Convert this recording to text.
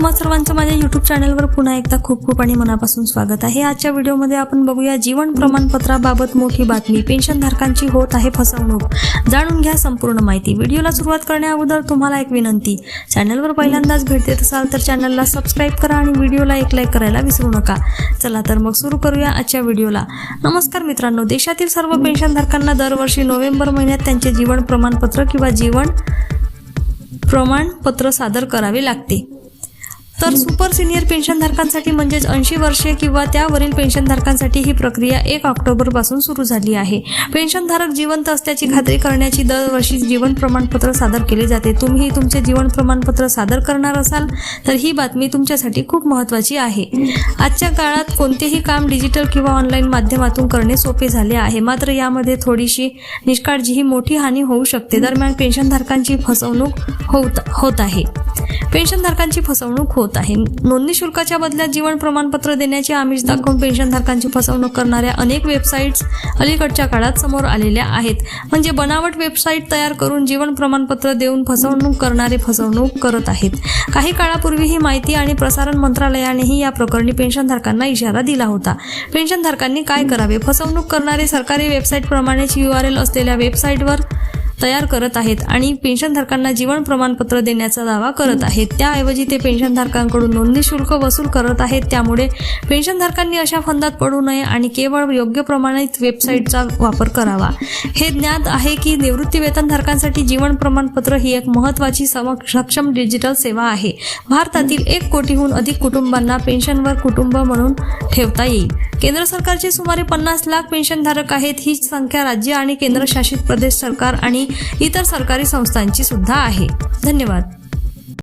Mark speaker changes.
Speaker 1: माझ्या युट्यूब चॅनलवर पुन्हा एकदा खूप खूप आणि मनापासून स्वागत आहे. आजच्या व्हिडिओमध्ये आपण बघूया जीवन प्रमाणपत्राबाबत मोठी बातमी. पेन्शनधारकांची होत आहे फसवणूक. जाणून घ्या संपूर्ण माहिती. व्हिडिओला सुरुवात करण्या अगोदर तुम्हाला एक विनंती. चॅनलवर पहिल्यांदाच भेट देत असाल तर चॅनलला सबस्क्राईब करा आणि व्हिडिओला एक लाईक करायला विसरू नका. चला तर मग सुरू करूया आजच्या व्हिडिओला नमस्कार मित्रांनो. देशातील सर्व पेन्शनधारकांना दरवर्षी नोव्हेंबर महिन्यात त्यांचे जीवन प्रमाणपत्र किंवा जीवन प्रमाणपत्र सादर करावे लागते. तर सुपर सिनियर पेन्शनधारकांसाठी म्हणजेच ऐंशी वर्षे किंवा त्यावरील पेन्शनधारकांसाठी ही प्रक्रिया एक ऑक्टोबरपासून सुरू झाली आहे. पेन्शनधारक जिवंत असल्याची खात्री करण्याची दरवर्षी जीवन प्रमाणपत्र सादर केले जाते. तुम्ही तुमचे जीवन प्रमाणपत्र सादर करणार असाल तर ही बातमी तुमच्यासाठी खूप महत्त्वाची आहे. आजच्या काळात कोणतेही काम डिजिटल किंवा ऑनलाईन माध्यमातून करणे सोपे झाले आहे. मात्र यामध्ये थोडीशी निष्काळजी ही मोठी हानी होऊ शकते. दरम्यान पेन्शनधारकांची फसवणूक होत होत आहे. पेन्शनधारकांची फसवणूक होत आहे. नोंदणी शुल्काच्या बदल्यात जीवन प्रमाणपत्र देण्याचे आमिष दाखवून पेन्शनधारकांची फसवणूक करणाऱ्या अनेक वेबसाईट्स अलीकडच्या काळात समोर आलेल्या आहेत. म्हणजे बनावट वेबसाईट तयार करून जीवन प्रमाणपत्र देऊन फसवणूक करणारे फसवणूक करत आहेत. काही काळापूर्वी ही माहिती आणि प्रसारण मंत्रालयानेही या प्रकरणी पेन्शनधारकांना इशारा दिला होता. पेन्शनधारकांनी काय करावे? फसवणूक करणारे सरकारी वेबसाईट प्रमाणेच यू आर एल असलेल्या वेबसाईटवर तयार करत आहेत आणि पेन्शनधारकांना जीवन प्रमाणपत्र देण्याचा दावा करत आहेत. त्याऐवजी ते पेन्शनधारकांकडून नोंदणी शुल्क वसूल करत आहेत. त्यामुळे पेन्शनधारकांनी अशा फंदात पडू नये आणि केवळ योग्य प्रमाणित वेबसाईटचा वापर करावा. हे ज्ञात आहे की निवृत्ती वेतनधारकांसाठी जीवन प्रमाणपत्र ही एक महत्त्वाची सक्षम डिजिटल सेवा आहे. भारतातील एक कोटीहून अधिक कुटुंबांना पेन्शनवर कुटुंब म्हणून ठेवता येईल. केंद्र सरकारचे सुमारे पन्नास लाख पेन्शनधारक आहेत. ही संख्या राज्य आणि केंद्रशासित प्रदेश सरकार आणि इतर सरकारी संस्थांची सुद्धा आहे. धन्यवाद.